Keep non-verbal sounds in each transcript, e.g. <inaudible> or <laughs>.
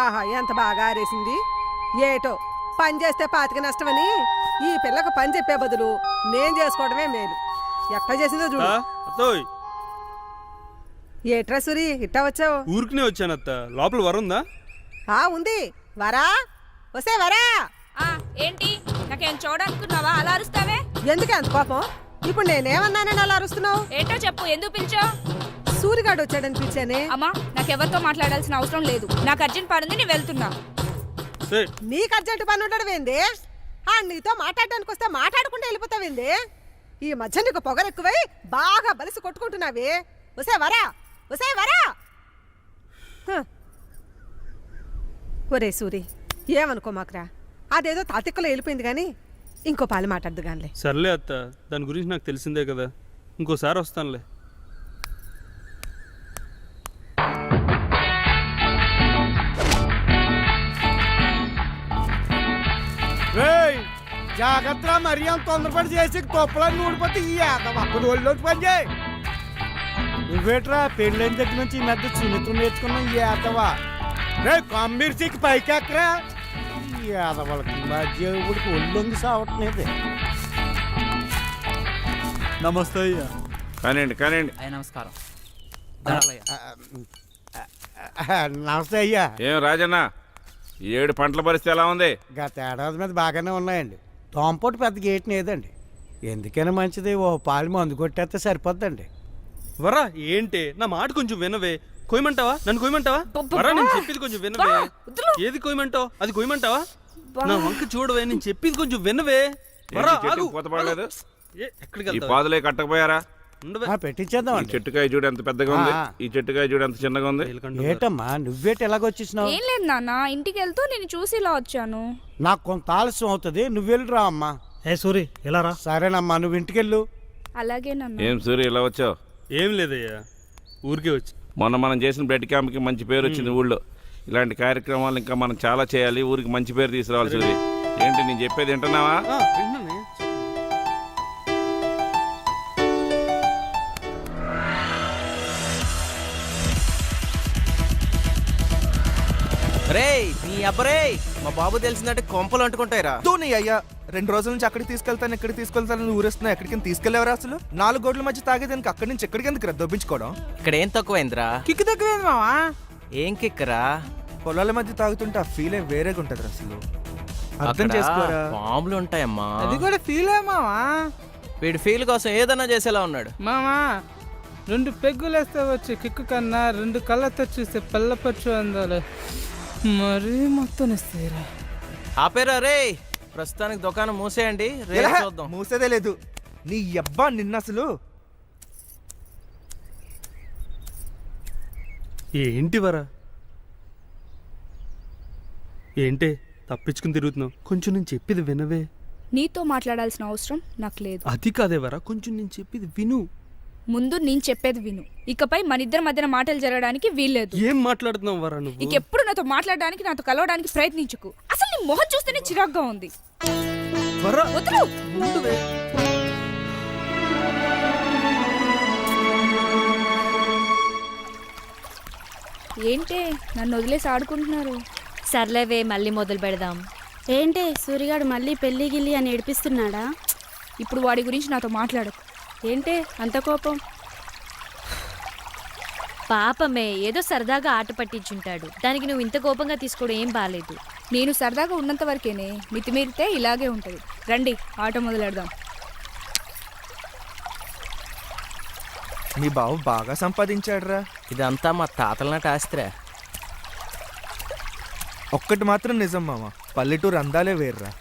ఆహా ఎంత బాగా ఆరేసింది. ఏటో పని చేస్తే పాతిక నష్టమని ఈ పిల్లకు పని చెప్పే బదులు నేను చేసుకోవడమే మేలు. ఎట్లా చేసిందో చూడు. ఏట్రా సురి ఇట్టా వచ్చావు? ఊరికినే వచ్చాను అత్త లోపల వరుందా ఆ ఉంది. వరా. వస్తే వరా. ఆ ఏంటి? నాకేం చూడాలనుకున్నావా అలా అరుస్తావే? ఎందుకే అంత కోపం? ఇప్పుడు నేనేమన్నానని అలా అరుస్తున్నావు? ఏంటో చెప్పు ఎందుకు పిలిచావు? సూరిగాడు వచ్చాడని పిలిచానే? అమ్మా నాకెవరితో మాట్లాడాల్సిన అవసరం లేదు. నాకు అర్జెంట్ పని ఉంది నేను వెళ్తున్నా. నీకు అర్జెంటు పని ఉండడం ఏంది? ఆ నీతో మాట్లాడడానికి వస్తే మాట్లాడకుండా వెళ్ళిపోతావేంది ఈ మధ్య నీకు పొగరెక్కువై బాగా బలిసి కొట్టుకుంటున్నావి. వసే వరా వసే వరా. హ. ఒరే సూరి ఏమనుకో మాకురా అదేదో తాతిక్కలో వెళ్ళిపోయింది కానీ ఇంకో పాలు మాట్లాడదు గానిలే సర్లే అత్త దాని గురించి నాకు తెలిసిందే కదా. ఇంకోసారి వస్తానులే. జాగ్రత్త మరి అంత తొందరపడి చేసి తొప్పలని నూడిపోతే ఈ అప్పుడు ఒళ్ళోకి పని చేయి. నువ్వేట్రా పెళ్ళైన దగ్గర నుంచి ఈ మధ్య సున్నితం నేర్చుకున్నావు ఈ ఏదవా రే కమ్మిర్చికి పైకి ఎక్కరా ఈ ఏదవాళ్ళకి మధ్య ఇప్పటికి ఒళ్ళొంగి సావట్లేదు. నమస్తే అయ్యా. కానివ్వండి కానివ్వండి. అయ్య నమస్కారం. నమస్తే అయ్యా. ఏం రాజన్న ఈ ఏడు పంటల పరిస్థితి ఎలా ఉంది? గత ఏడాది మీద బాగానే ఉన్నాయండి. తోంపోటు పెద్ద గేట్ లేదండి ఎందుకైనా మంచిది ఓ పాలు మందు కొట్టేస్తే సరిపోద్దండి. వరా ఏంటి? నా మాట కొంచెం వినవే. కొయ్యమంటావా? నన్ను కొయ్యమంటావా? వరా నేను చెప్పేది కొంచెం వినవే. ఏది కొయ్యమంటావు? అది కొయ్యమంటావా? నా వంక చూడవే నేను చెప్పేది కొంచెం వినవే. వరా ఆగు. ఎక్కడికి పాదులే కట్టకపోయారా? ఆ, ఈ చెట్టుకాయ చూడు ఎంత పెద్దగా ఉంది. ఈ చెట్టుకాయ చూడు ఎంత చిన్నగా ఉంది. ఏటమ్మా నువ్వేటి ఎలాగొచ్చేసినావు ఏం లేదు నాన్న ఇంటికి వెళ్తూ నేను చూసి ఇలా వచ్చాను. నాకు కొంత ఆలస్యం అవుతుంది నువ్వు వెళ్ళిరా అమ్మా. ఏ సూరి ఎలా రా? సరేనమ్మా నువ్వు ఇంటికెళ్ళు. అలాగే నాన్న. ఏం సూర్య ఇలా వచ్చావు? ఏం లేదయ్యా ఊరికే వచ్చి. మొన్న మనం చేసిన బ్లడ్ క్యాంప్కి మంచి పేరు వచ్చింది ఊళ్ళో. ఇలాంటి కార్యక్రమాలు ఇంకా మనం చాలా చేయాలి ఊరికి మంచి పేరు తీసుకురావాలి సూర్య ఏంటి నేను చెప్పేది వింటున్నావా? రేయ్ నీ అబ్బరే మా బాబు తెలిసిందంటే కొంపలు అంటుకుంటాయిరా. నీ అయ్యా రెండు రోజుల నుంచి అక్కడికి తీసుకెళ్తాను ఇక్కడికి తీసుకెళ్తాను ఊరేస్తున్నా ఎక్కడికి తీసుకెళ్ళేవరా అసలు? నాలుగు గోడ్ల మధ్య తాగేదానికి అక్కడి నుంచి ఎక్కడికి ఎందుకు రా దొబ్బించుకోవడం? ఇక్కడ ఏం తక్కువైందిరా? కిక్కి తగ్గలేదు మావా? ఏం కిక్కరా? పొలాల మధ్య తాగుతుంటే ఆ ఫీల్ వేరేగా ఉంటది అసలు. అర్థం చేసుకోరా? పాములు ఉంటాయమ్మా. అది కూడా ఫీల్ మావా? వీడి ఫీల్ కోసం ఏదైనా చేసేలా ఉన్నాడు. మామా రెండు పెగ్గులు వేస్తే వచ్చి కిక్కు కన్నా రెండు కళ్ళతో చూస్తే పిల్లపచ్చు అందాలి. మరీ మొత్తం ఇస్తాయిరా ఆపేరా రే ప్రస్తుతానికి దుకాణం మూసేయండి రేపు ఎలా? చూద్దాం. మూసేదే లేదు. నీ అబ్బా నిన్న అసలు. ఏంటి వరా? ఏంటే తప్పించుకుని తిరుగుతున్నావు? కొంచెం నేను చెప్పేది వినవే. నీతో మాట్లాడాల్సిన అవసరం నాకు లేదు. అది కాదే వరా కొంచెం నేను చెప్పేది విను. ముందు నేను చెప్పేది విను. ఇకపై మన ఇద్దరి మధ్యన మాటలు జరగడానికి వీల్లేదు. ఏం మాట్లాడుతున్నావు వరా నువ్వు? ఇంకెప్పుడు నాతో మాట్లాడడానికి నాతో కలవడానికి ప్రయత్నించుకు. అసలు నీ మొహం చూస్తేనే చిరాగ్గా ఉంది. వరా. వదులు. ఉండవే ఏంటే నన్ను వదిలేసి ఆడుకుంటున్నారు? సర్లేవే మళ్ళీ మొదలు పెడదాం. ఏంటే సూరిగాడు మళ్ళీ పెళ్ళి గిల్లి అని ఏడిపిస్తున్నాడా? ఇప్పుడు వాడి గురించి నాతో మాట్లాడకు. ఏంటే అంత కోపం? పాపమే ఏదో సరదాగా ఆట పట్టించుంటాడు. దానికి నువ్వు ఇంత కోపంగా తీసుకోవడం ఏం బాలేదు. నేను సరదాగా ఉన్నంత వరకేనే మితిమీరితే ఇలాగే ఉంటుంది. రండి ఆట మొదలెడదాం. మీ బావ బాగా సంపాదించాడురా. ఇదంతా మా తాతల నాటి ఆస్తిరా. ఒక్కటి మాత్రం నిజం మామ పల్లెటూరు అందాలే వేర్రా.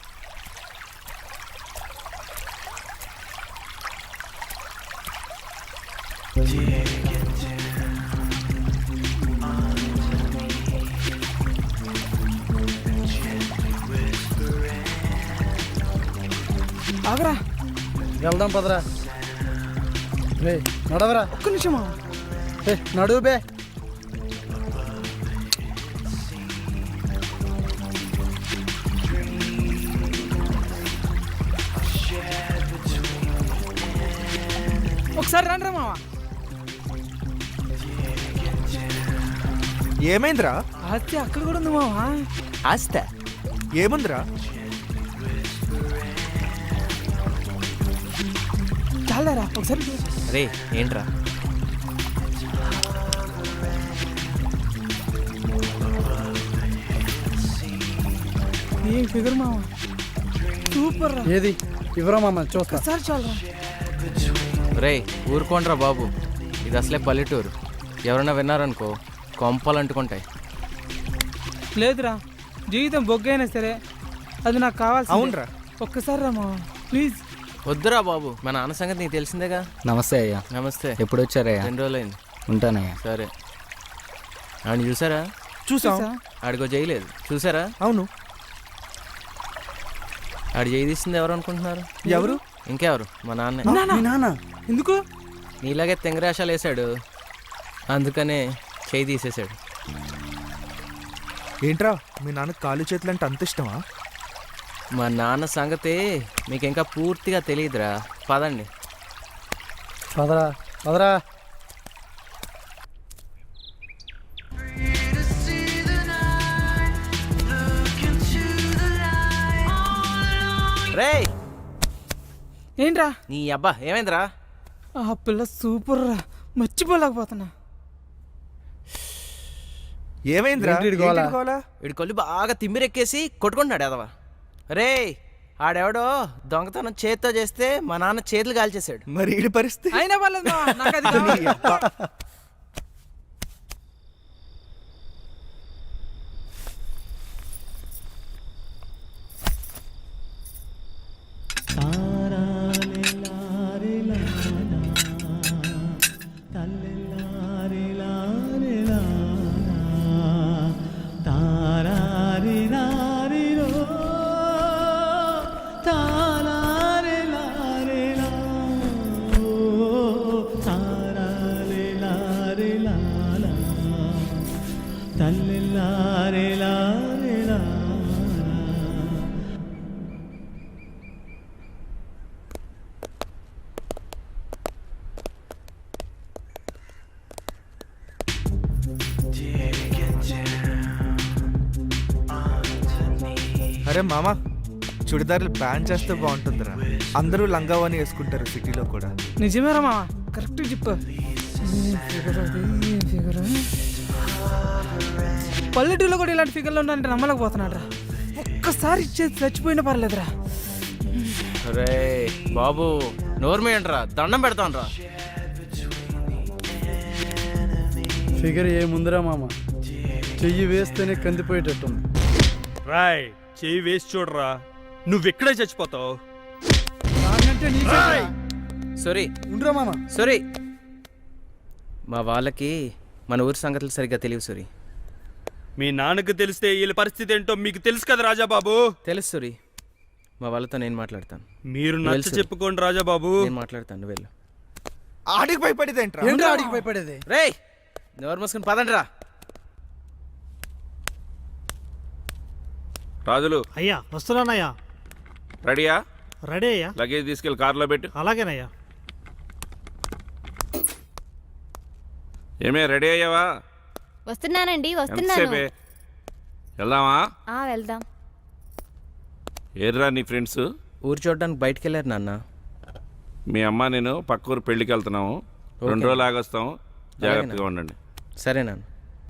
వెళ్దాం పదరా. రే నడవరా. ఒక్క నిమిషం మావా ఏ, నడువు బే. ఒకసారి రండి మావా. ఏమైందిరా? ఆస్తి అక్కడ కూడా ఉంది మావా. ఆస్తా? ఏముందిరా? చాలరా ఒకసారి. రే ఏంట్రా? ఏం ఫిగర్ మావా సూపర్ రా ఏది? ఇవ్వరా మామ చూస్తా. ఒకసారి చాలరా. రే ఊరుకోండ్రా బాబు. ఇది అసలే పల్లెటూరు. ఎవరైనా విన్నారనుకో కొంపలు అంటుకుంటాయి. లేదురా జీవితం బొగ్గైనా సరే అది నాకు కావాల్సి అవునరా. ఒక్కసారి రా మావా ప్లీజ్. వద్దురా బాబు మా నాన్న సంగతి నీకు తెలిసిందేగా? నమస్తే అయ్యా. నమస్తే. ఎప్పుడు వచ్చారయ్యా రెండు రోజులైంది. ఉంటానయ్యా. సరే. ఆడిని చూసారా? చూసాం? ఆడికో చేయలేదు చూసారా? అవును. ఆడి చేయి తీసింది ఎవరు అనుకుంటున్నారు? ఎవరు? ఇంకెవరు? మా నాన్నే. మీ నాన్న. ఎందుకు? నీలాగే తెంగరాశాలు వేసాడు అందుకనే చేయి తీసేశాడు. ఏంట్రా మీ నాన్న కాలు చేతులు అంటే అంత ఇష్టమా? మా నాన్న సంగతి మీకు ఇంకా పూర్తిగా తెలియదురా పదండి. పదరా పదరా. రే ఏంట్రా? నీ అబ్బా ఏమైందిరా? ఆ పిల్ల సూపర్ రా మర్చిపోలేకపోతున్నా. ఏమైందిరా? ఏంటి ఈడి గోల? కొల్లు బాగా తిమ్మిరెక్కేసి కొట్టుకుంటున్నాడు ఎదవా రే ఆడెవడో దొంగతనం చేత్తో చేస్తే మా నాన్న చేతులు కాల్చేశాడు. మరి ఈడి పరిస్థితి? అయినా పర్లేదు మావా, నాకు అది కావాలి. అరే మామ చుడిదార్లు బ్యాన్ చేస్తే బాగుంటుందిరా. అందరూ లంగావాని వేసుకుంటారు సిటీలో కూడా. నిజమేరా మావా కరెక్ట్ చెప్పు. ఏం ఫిగర్ అది, ఏం ఫిగర్ పల్లెటూరులో కూడా ఇలాంటి ఫిగర్లు ఉన్నాయంటే నమ్మలేకపోతున్నాడు రా ఒక్కసారి ఇచ్చేది చచ్చిపోయినా పర్లేదురా. రే బాబు నోర్మేయంట్రా దండం పెడతాను రా ఫిగర్ ఏముందిరా మామ? చెయ్యి వేస్తేనే కందిపోయేటట్టుంది. రాయ్ చెయ్యి వేసి చూడరా. నువ్వెక్కడే చచ్చిపోతావు? సారీ. ఉండరా మామ. సారీ. మా వాళ్ళకి మన ఊరి సంగతులు సరిగ్గా తెలియవు సూరి. మీ నాన్నకు తెలిస్తే వీళ్ళ పరిస్థితి ఏంటో మీకు తెలుసు కదా రాజాబాబు? తెలుసు సూరి. మా వాళ్ళతో నేను మాట్లాడతాను. మీరు నచ్చ. చెప్పుకోండి రాజాబాబు. నేను మాట్లాడతాను నువ్వు వెళ్ళు. ఆడికి భయపడేది ఏంట్రా? ఆడికి భయపడేది. రే నోరు మూసుకుని పదండి రా రాజులు. అయ్యా వస్తున్నానయ్యా. రెడీయా? రెడీ అయ్యా. లగేజ్ తీసుకెళ్ళి కార్లో పెట్టు. అలాగేనయ్యా. ఏమే రెడీ అయ్యావా? వస్తున్నానండి ఎంతసేపే? వెళ్దామా? ఆ వెళ్దాం. ఏర్రా నీ ఫ్రెండ్స్? ఊరు చూడడానికి బయటికి వెళ్ళారు నాన్న. మీ అమ్మ నేను పక్క ఊరు పెళ్ళికి వెళ్తున్నాము. రెండు రోజులు ఆగొస్తాం జాగ్రత్తగా ఉండండి. సరే నాన్న.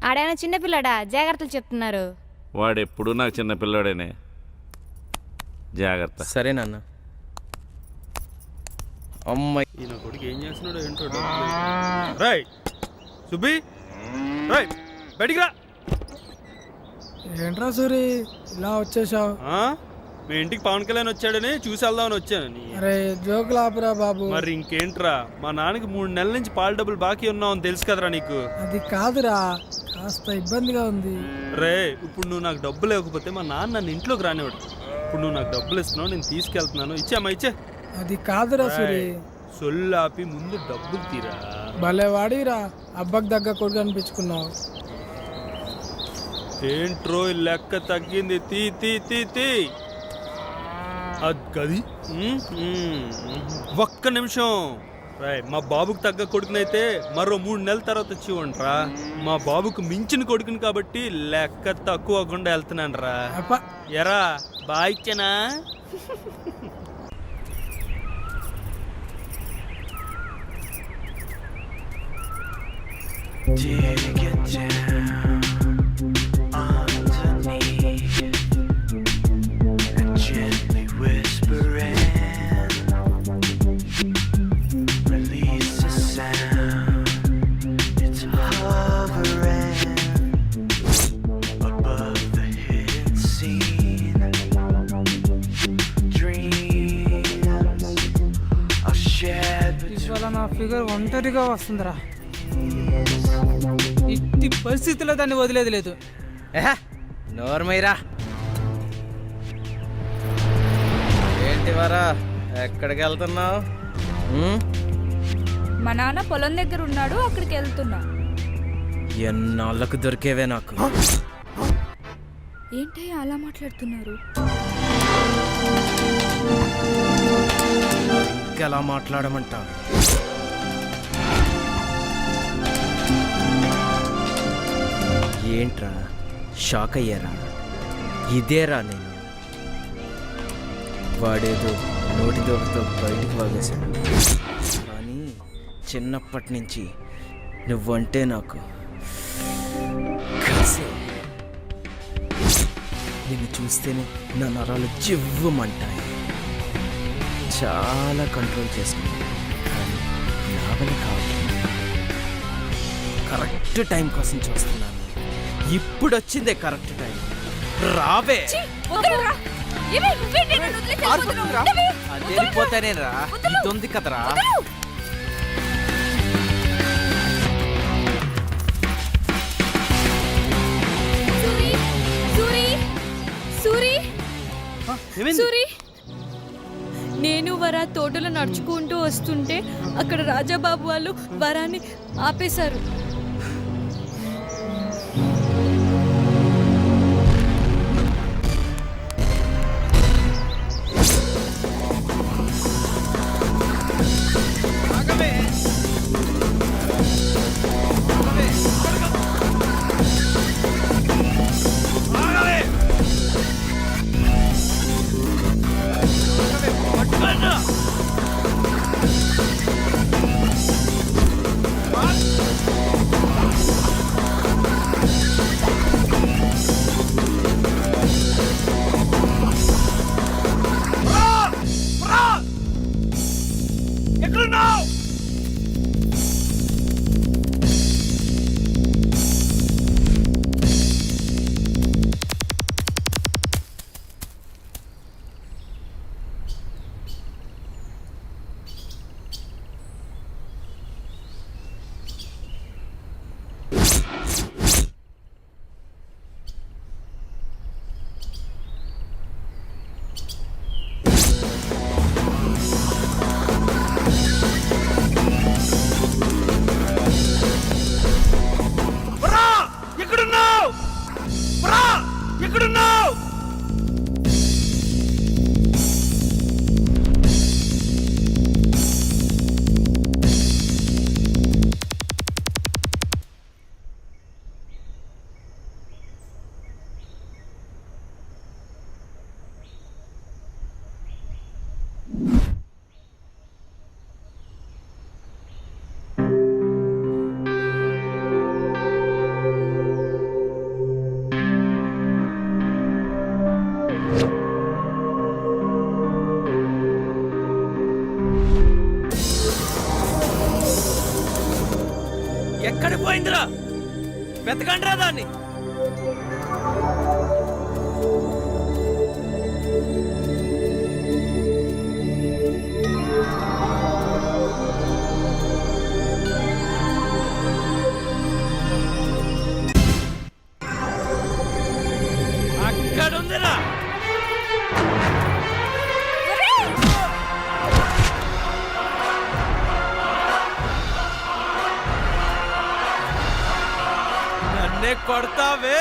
ఆడైనా చిన్నపిల్లడా జాగ్రత్తలు చెప్తున్నారు. వాడు ఎప్పుడు నాకు చిన్న పిల్లోడేనే. జాగ్రత్త. సరే నాన్న. అమ్మాయి. ఈయన కొడుకు ఏం చేస్తున్నాడు ఏంటో రాయ్ సుబ్బి రాయ్ బయటికి రా. ఏంట్రా సూరి ఇలా వచ్చేసావు? ఆ? మీ ఇంటికి పవన్ కళ్యాణ్ వచ్చాడని చూసి వెళ్దామని వచ్చాను. అరే జోకులు ఆపురా బాబు. మరి ఇంకేంట్రా? మా నాన్నకి మూడు నెలల నుంచి పాల డబ్బులు బాకీ ఉన్నావు తెలుసు కదరా నీకు. అది కాదురా కాస్త ఇబ్బందిగా ఉంది. రే ఇప్పుడు నువ్వు నాకు డబ్బు లేకపోతే మా నాన్న నన్ను ఇంట్లోకి రానివాడు ఇప్పుడు నువ్వు నాకు డబ్బులు ఇస్తున్నావు నేను తీసుకెళ్తున్నాను. ఇచ్చామా ఇచ్చే. అది కాదురా సూరి. సొల్లు ఆపి ముందు డబ్బులు తీరా. భలే వాడిరా అబ్బకి దగ్గర కొడుకు అనిపించుకున్నావు. ఏంట్రో లెక్క తగ్గింది? తీ తీ తీ తీ. అది. ఒక్క నిమిషం. రాయ్ మా బాబుకు తగ్గ కొడుకునైతే మరో మూడు నెలల తర్వాత వచ్చి ఇవ్వండిరా మా బాబుకు మించిన కొడుకుని కాబట్టి లెక్క తక్కువ అవ్వకుండా వెళ్తున్నాను రా ఎరా బాయిచ్చనా? ఇవాళ <laughs> నా ఫిగర్ ఒంటరిగా వస్తుందిరా. ఇట్టి పరిస్థితుల్లో దాన్ని వదిలేది లేదు. నోర్మైరా ఏంటి వరా ఎక్కడికి వెళ్తున్నావు మా నాన్న పొలం దగ్గర ఉన్నాడు అక్కడికి వెళ్తున్నా. ఎన్నాళ్ళకు దొరికేవే నాకు? ఏంటయ్యా అలా మాట్లాడుతున్నారు? ఇంకెలా మాట్లాడమంటావు ఏంట్రా? షాక్ అయ్యారా? ఇదేరా నేను. వాడేదో నోటి దోకతో బయటికి వాగేశాడు. కానీ చిన్నప్పటి నుంచి నువ్వంటే నాకు కసి నిన్ను చూస్తేనే నా నరాలు జివ్వమంటాయి. చాలా కంట్రోల్ చేసుకున్నాను. కానీ నా వల్ల కావట్లేదు కరెక్ట్ టైం కోసం చూస్తున్నాను. ఇప్పుడు వచ్చిందే కరెక్ట్ టైం. రావే. అది వెళ్ళిపోతానే రా. ఇది ఉంది కదరా. సూరి నేను వరా తోటలో నడుచుకుంటూ వస్తుంటే అక్కడ రాజాబాబు వాళ్ళు వరాన్ని ఆపేశారు. ఎక్కడ పోయిందిరా? వెతకండిరా దాన్ని. కొడతావే?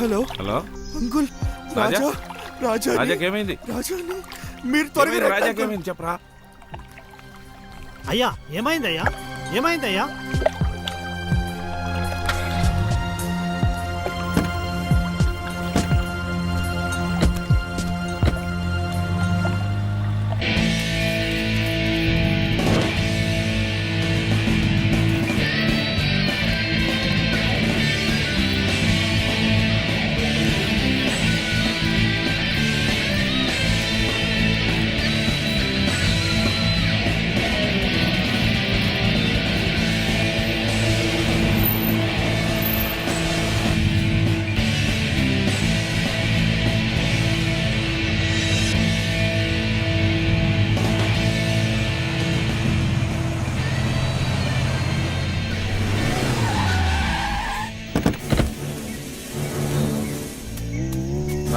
Hello? Hello? Uncle Raja? Raja Raja రాజాకి ఏమైంది రాజా మీరు త్వరగా రండి, రాజాకి అంకుల్. ఏమైంది చెప్పరా. అయ్యా ఏమైందయ్యా? ఏమైందయ్యా?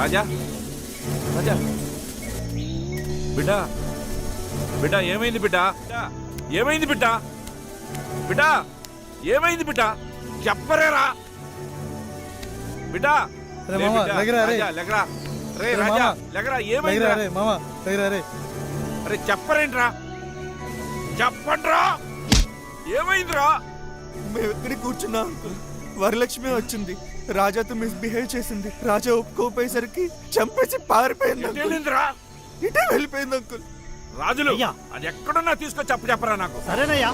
రాజా? రాజా? బిడ్డ? బిడ్డ ఏమైంది బిడ్డ? ఏమైంది బిడ్డ? బిడ్డ ఏమైంది బిడ్డ? చెప్పరేరా. బిడ్డ అరే చెప్పరేంట్రా. చెప్పండ్రా. ఏమైందిరా? మేము ఇక్కడే కూర్చున్నాం. వరలక్ష్మి వచ్చింది. రాజాతో మిస్బిహేవ్ చేసింది. రాజా ఒప్పుకోపోయేసరికి చంపేసి పారిపోయింది అంకుల్. ఇటే వెళ్ళిపోయింది అంకుల్. రాజులు అయ్యా. అది ఎక్కడున్నా తీసుకొని చెప్ప చెప్పరా నాకు. సరేనయ్యా.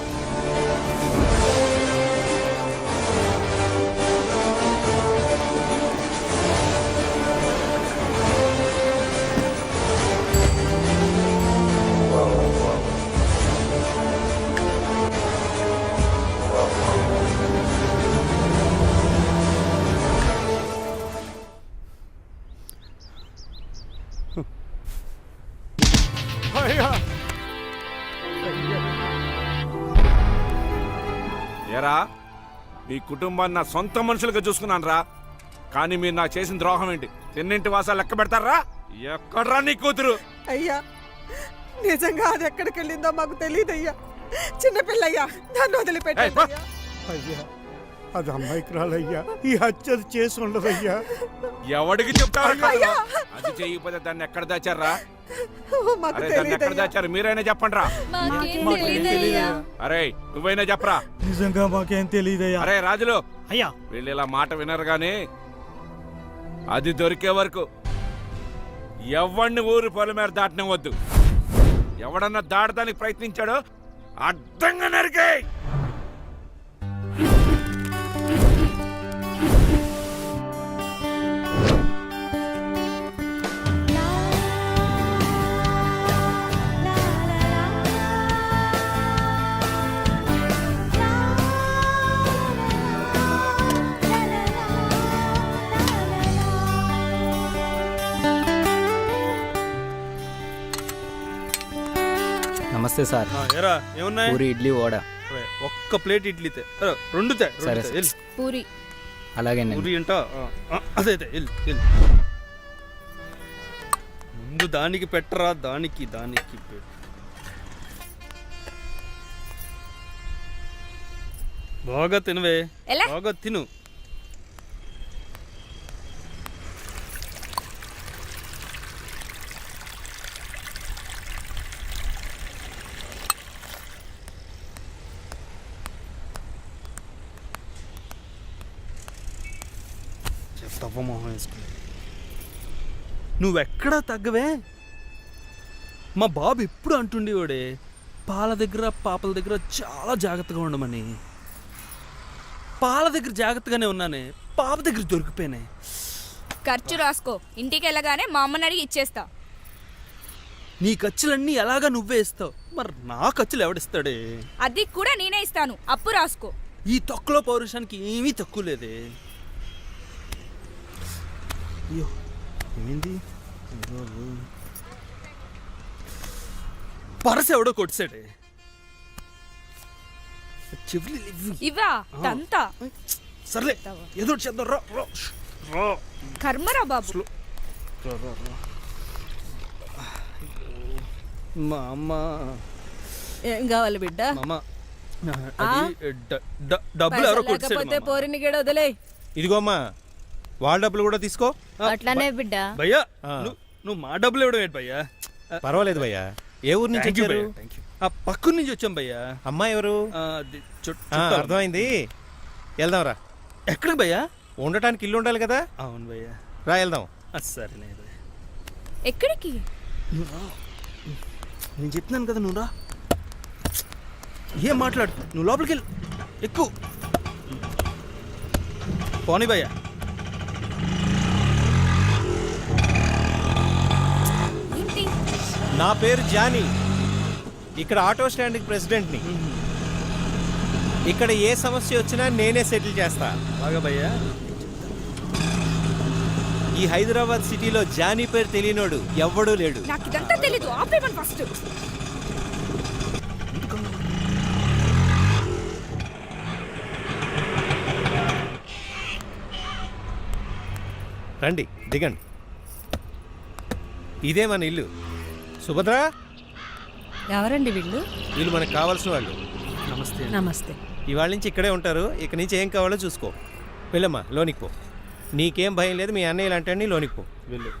ఏరా మీ కుటుంబాన్ని నా సొంత మనుషులుగా చూసుకున్నాను రా కానీ మీరు నాకు చేసిన ద్రోహం ఏంటి? తిన్నింటి వాసాలు లెక్క పెడతారా? ఎక్కడ్రా నీ కూతురు? అయ్యా నిజంగా అది ఎక్కడికి వెళ్ళిందో మాకు తెలియదయ్యా చిన్నపిల్లయ్యా దాన్ని వదిలిపెట్టండి పో. అయ్యా. అది అమ్మాయికి రాలయ్యా. ఈ హత్య చేసి ఉండదయ్యా. ఎవడికి చెప్తావా? అయ్యా. అది చేయకపోతే దాన్ని ఎక్కడ దాచారా? మాకు అరే దాన్ని ఎక్కడ తెలియదయ్యా దాచారు? మీరైనా చెప్పండి రా అరే నువ్వైనా చెప్పరా? నిజంగా మాకేం తెలియదయ్యా అరే రాజులు. అయ్యా. వీళ్ళు ఇలా మాట వినరు గాని అది దొరికే వరకు ఎవడిని ఊరు పొలం మీద దాటనివ్వద్దు. ఎవడన్నా దాటడానికి ప్రయత్నించాడో అడ్డంగా నరికే నమస్తే సార్. ఆ, ఏరా ఏమున్నాయి? పూరి ఇడ్లీ వడ. ఒక్క ప్లేట్ ఇడ్లీ తే రెండు తే రెండు సరే. పూరి. అలాగే పూరి అంట? అదే. ముందు దానికి పెట్టరా? దానికి దానికి పెట్టు. బాగా తినవే. ఎలా? బాగా తిను. నువ్వెక్కడా తగ్గవే? మా బాబు ఎప్పుడు అంటుండేవాడే పాల దగ్గర పాపల దగ్గర చాలా జాగ్రత్తగా ఉండమని. పాల దగ్గర జాగ్రత్తగానే ఉన్నానే పాప దగ్గర దొరికిపోయినాయి ఖర్చు రాసుకో ఇంటికి వెళ్ళగానే మా అమ్మని అడిగి ఇచ్చేస్తా. నీ ఖర్చులన్నీ ఎలాగా నువ్వే ఇస్తావు? మరి నా ఖర్చులు ఎవడిస్తాడే? అది కూడా నేనే ఇస్తాను అప్పు రాసుకో. ఈ తొక్కలో పౌరుషానికి ఏమీ తక్కువ లేదే. అయ్యో ఏమైంది. పరస ఎవడో కొట్టాడే చెవులు. ఇవా తంతా? సర్లే. ఒకటి చేద్దాం. రా రా, రా. కర్మరా బాబు. రా, రా, రా. మా అమ్మ ఏం కావాలి బిడ్డ? డబ్బులు ఎవరో మామ. పోరిని గడ వదిలే ఇదిగో అమ్మా వాళ్ళ డబ్బులు కూడా తీసుకో. అట్లానే బిడ్డ. భయ్యా. నువ్వు మా డబ్బులు ఇవ్వడం ఏంటి భయ్యా? పర్వాలేదు భయ్యా. ఏ ఊరు నుంచి వచ్చారు? భయ్యా ఆ పక్కన నుంచి వచ్చాం భయ్యా. అమ్మాయి ఎవరు? ఆ, అది చుట్- ఆ, చుట్టాలు. అర్థమైంది. వెళ్దాంరా. ఎక్కడికి భయ్యా? ఉండటానికి ఇల్లు ఉండాలి కదా? అవును భయ్యా. రా వెళ్దాం. ఆ, భయ్యా. ఎక్కడికి? నువ్వు రా. నేను చెప్తున్నాను కదా నువ్వు రా. ఏం మాట్లాడు? నువ్వు లోపలికి వెళ్ళు. ఎక్కువ పోనీ భయ్యా ఏంటి నా పేరు జానీ. ఇక్కడ ఆటో స్టాండ్కి ప్రెసిడెంట్ని. ఇక్కడ ఏ సమస్య వచ్చినా నేనే సెటిల్ చేస్తా. బాగా భయ్యా. ఈ హైదరాబాద్ సిటీలో జానీ పేరు తెలియనోడు ఎవ్వడూ లేడు. నాకు ఇదంతా తెలీదు. ఆపేమని ఫస్ట్. రండి దిగండి. ఇదే మన ఇల్లు. సుభద్ర? ఎవరండి వీళ్ళు? వీళ్ళు మనకు కావాల్సిన వాళ్ళు. నమస్తే. నమస్తే. ఇవాళ నుంచి ఇక్కడే ఉంటారు. ఇక నుంచి ఏం కావాలో చూసుకో. వెళ్ళమ్మా లోనికి పో. నీకేం భయం లేదు మీ అన్నయ్య ఇలాంటి లోనికి పో. వెళ్ళు.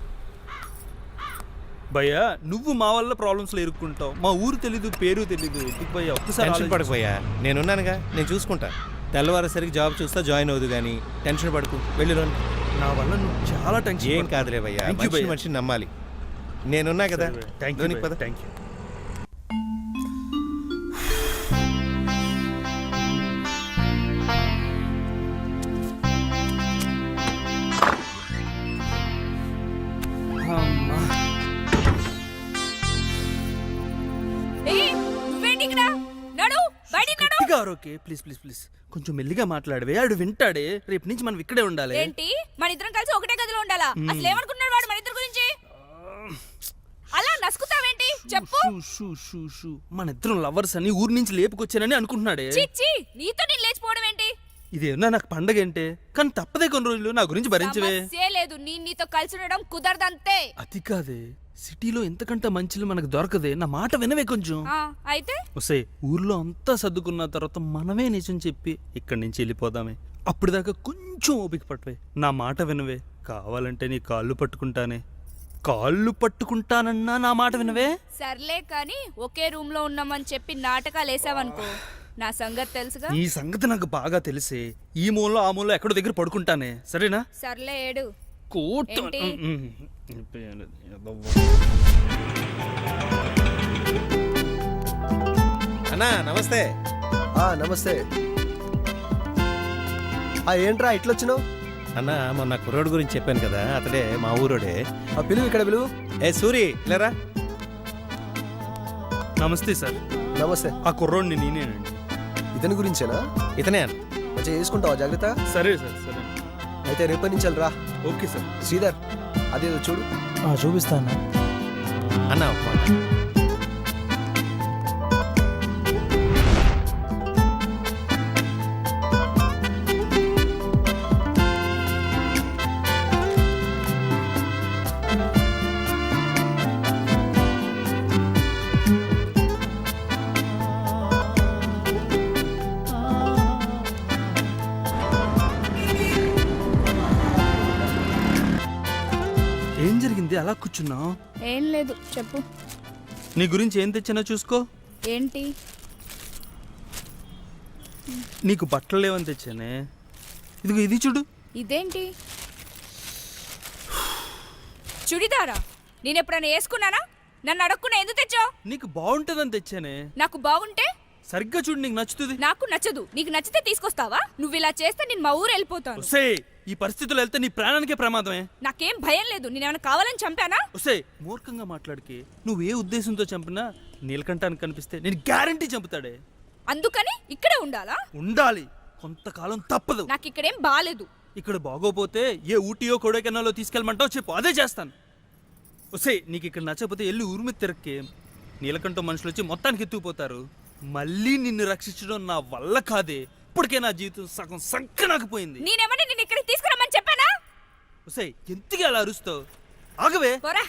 భయ్యా నువ్వు మా వల్ల ప్రాబ్లమ్స్లో ఇరుక్కుంటావు మా ఊరు తెలీదు పేరు తెలీదు. ఎందుకు భయ్యా? ఒక్కసారి టెన్షన్. పడకపోయా నేనున్నానుగా నేను చూసుకుంటా. తెల్లవారేసరికి జాబ్ చూస్తా జాయిన్ అవుదు కానీ టెన్షన్ పడకు. వెళ్ళి నా వల్ల నువ్వు చాలా టెన్షన్ ఏం కాదులే భయ్యా. భయ్యా. మనిషిని నమ్మాలి. నేనున్నా కదా. థ్యాంక్ యూ పద. Thank you okay. Please please please కొంచెం మెల్లిగా మాట్లాడవే. ఆడు వింటాడే. రేపు నుంచి మనం ఇక్కడే ఉండాలి. ఏంటి? మన ఇద్దరం కలిసి ఒకటే గదిలో ఉండాలా? అసలు వాడు మన ఇద్దరి గురించి అలా నసుకుతావేంటి చెప్పు. షూ షూ షూ మన ఇద్దరం లవర్స్ అని ఊరి నుంచి లేపుకొచ్చానని అనుకుంటున్నాడే. చిచ్చి నీతో నేను లేచిపోవడం ఏంటి? ఇదేమన్నా నాకు పండగ ఏంటే? కానీ తప్పదే కొన్ని రోజులు నా గురించి భరించవే. సమస్యే లేదు నేను నీతో కలిసి ఉండడం కుదరదంతే. అది కాదే సిటీలో ఎంతకంటే మంచిలు మనకు దొరకదే. నా మాట వినవే కొంచెం. ఆ, అయితే? వసే ఊర్లో అంతా సర్దుకున్న తర్వాత మనమే నిజం చెప్పి ఇక్కడి నుంచి వెళ్ళిపోదామే. అప్పటిదాకా కొంచెం ఓపిక పట్టవే. నా మాట వినవే. కావాలంటే నీ కాళ్ళు పట్టుకుంటానే. కాళ్ళు పట్టుకుంటానన్నా నా మాట వినవే? సర్లే కానీ ఒకే రూమ్లో ఉన్నామని చెప్పి నాటకాలు వేసావనుకో. నా సంగతి తెలుసుగా? ఈ సంగతి నాకు బాగా తెలిసే. ఈ మూలలో ఆ మూలలో ఎక్కడో దగ్గర పడుకుంటానే. సరేనా? సర్లే ఏడు. కోట ఏంటి? అన్నా నమస్తే. నమస్తే. ఏంట్రా ఇట్లొచ్చినావు? అన్న మొన్న కుర్రోడు గురించి చెప్పాను కదా అతడే మా ఊరోడే. ఆ పిలువు ఇక్కడ పిలువు? ఏ సూరి లేరా? నమస్తే సార్. నమస్తే. ఆ కుర్రోడిని నేనేనండి. ఇతని గురించేనా? ఇతనే అన్న. మంచిగా చేసుకుంటావా జాగ్రత్త? సరే సార్ సరే. అయితే రేపటి నుంచి రా ఓకే సార్. శ్రీధర్ అదేదో చూడు. చూపిస్తాను అన్న. కూర్చున్నావు ఏం లేదు చెప్పు. నీ గురించి ఏం తెచ్చినా చూసుకో. ఏంటి? నీకు బట్టలు లేవని తెచ్చానే. ఇదిగో ఇది చూడు. ఇదేంటి? చుడిదారా? నేను ఎప్పుడైనా వేసుకున్నానా? నన్ను అడగకుండా ఎందుకు తెచ్చావు? నీకు బాగుంటుందని తెచ్చానే. నాకు బాగుంటే సరిగ్గా చూడు నీకు నచ్చుతుంది. నాకు నచ్చదు. నీకు నచ్చితే తీసుకొస్తావా? నువ్వు ఇలా చేస్తే నేను మా ఊరు వెళ్ళిపోతాను. ఒసే ఈ పరిస్థితుల్లో వెళ్తే నీ ప్రాణానికే ప్రమాదమే. నాకేం భయం లేదు. నేనేమైనా కావాలని చంపానా? ఒసే మూర్ఖంగా మాట్లాడికి. నువ్వు ఏ ఉద్దేశంతో చంపినా నీలకంఠానికి కనిపిస్తే నేను గ్యారంటీ చంపుతాడే. అందుకని ఇక్కడే ఉండాలా? ఉండాలి. కొంతకాలం తప్పదు. నాకు ఇక్కడేం బాలేదు. ఇక్కడ బాగోపోతే ఏ ఊటీయో కొడైకెనాలో తీసుకెళ్ళమంటావు చెప్పు అదే చేస్తాను. ఒసే నీకు ఇక్కడ నచ్చకపోతే వెళ్ళి ఊరి మీద తిరక్కే. నీలకంఠం మనుషులు వచ్చి మొత్తానికి ఎత్తుకుపోతారు. మళ్ళీ నిన్ను రక్షించడం నా వల్ల కాదే. ఇప్పటికే నా జీవితం సగం సంకనాకపోయింది నేనేమన్నా నిన్ను ఇక్కడికి తీసుకురమ్మని చెప్పానా? ఒసే ఎంతగా అలా అరుస్తావు? ఆగవే. పోరా.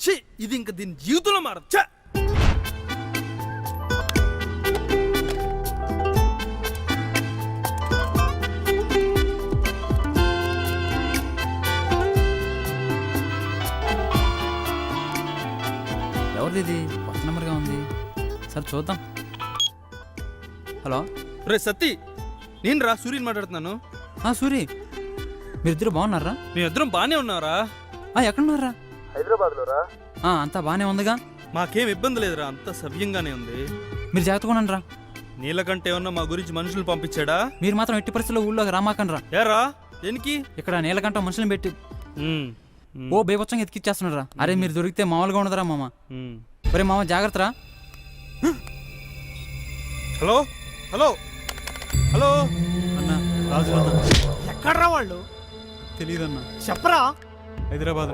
ఛీ ఇది ఇంక దీని జీవితంలో మార ఎవరిది కొత్త నెంబర్గా ఉంది. సరే చూద్దాం. హలో. రే సత్తి నేను రా సూర్యుని మాట్లాడుతున్నాను. ఆ సూరి మీరిద్దరు బాగున్నారా? మీ ఇద్దరం బానే ఉన్నారా ఆ ఎక్కడున్నారా? హైదరాబాద్లో రా ఆ, అంతా బాగానే ఉందిగా. మాకేం ఇబ్బంది లేదురా అంత సవ్యంగానే ఉంది. మీరు జాగ్రత్తగా ఉండండి రా నీలకంటే ఏమన్నా మా గురించి మనుషులు పంపించాడా? మీరు మాత్రం ఎట్టి పరిస్థితుల్లో ఊళ్ళోకి రామాకండి రా ఏరా దేనికి? ఇక్కడ నీలకంట మనుషులను పెట్టి ఉమ్, ఉమ్, ఓ బేబచ్చంగా ఎతికిచ్చేస్తున్నాడు రా అరే మీరు దొరికితే మామూలుగా ఉండదురా మామ. ఉమ్. ఒరే మామ జాగ్రత్త రా హలో? హలో. హలో. అన్న రాజు అన్న. ఎక్కడ్రా వాళ్ళు? తెలియదన్నా చెప్పరా. హైదరాబాద్